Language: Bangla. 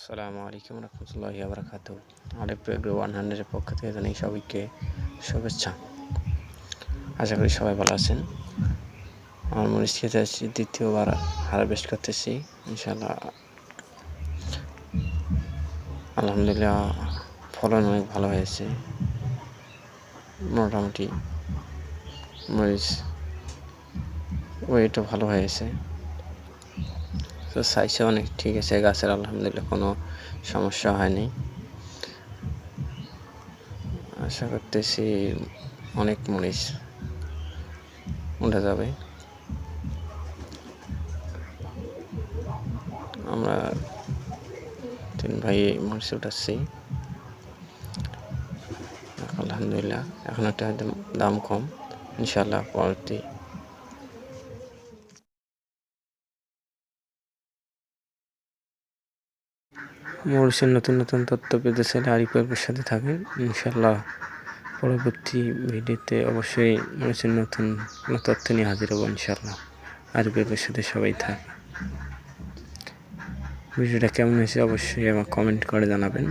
আসসালামু আলাইকুম রহমতুল্লাহি আবরাকাত আরেক এগ্রো ওয়ান হান্ড্রেডের পক্ষ থেকে জানাই সবাইকে শুভেচ্ছা। আশা করি সবাই ভালো আছেন। আমার মরিচ খেতে আসছি দ্বিতীয়বার হারভেস্ট করতেছি ইনশাল্লাহ আলহামদুলিল্লাহ ফলন অনেক ভালো হয়েছে। মোটামুটি মরিচ ওয়েটও ভালো হয়েছে। তো সাইজে অনেক, ঠিক আছে, গাছের আলহামদুলিল্লাহ কোনো সমস্যা হয়নি। আশা করতেছি অনেক মরিচ উঠে যাবে। আমরা তিন ভাই মরিচ উঠাচ্ছি। আলহামদুলিল্লাহ, এখন একটা দাম কম। ইনশাল্লাহ পরবর্তী মরিচের নতুন নতুন তথ্য পেতে চাইলে আরিফ ভাইয়ের সাথে থাকেন। ইনশাল্লাহ পরবর্তী ভিডিওতে অবশ্যই মরিচের নতুন তথ্য নিয়ে হাজির হব ইনশাল্লাহ আরিফ ভাইয়ের সাথে সবাই থাকে। ভিডিওটা কেমন হয়েছে অবশ্যই আমার কমেন্ট করে জানাবেন।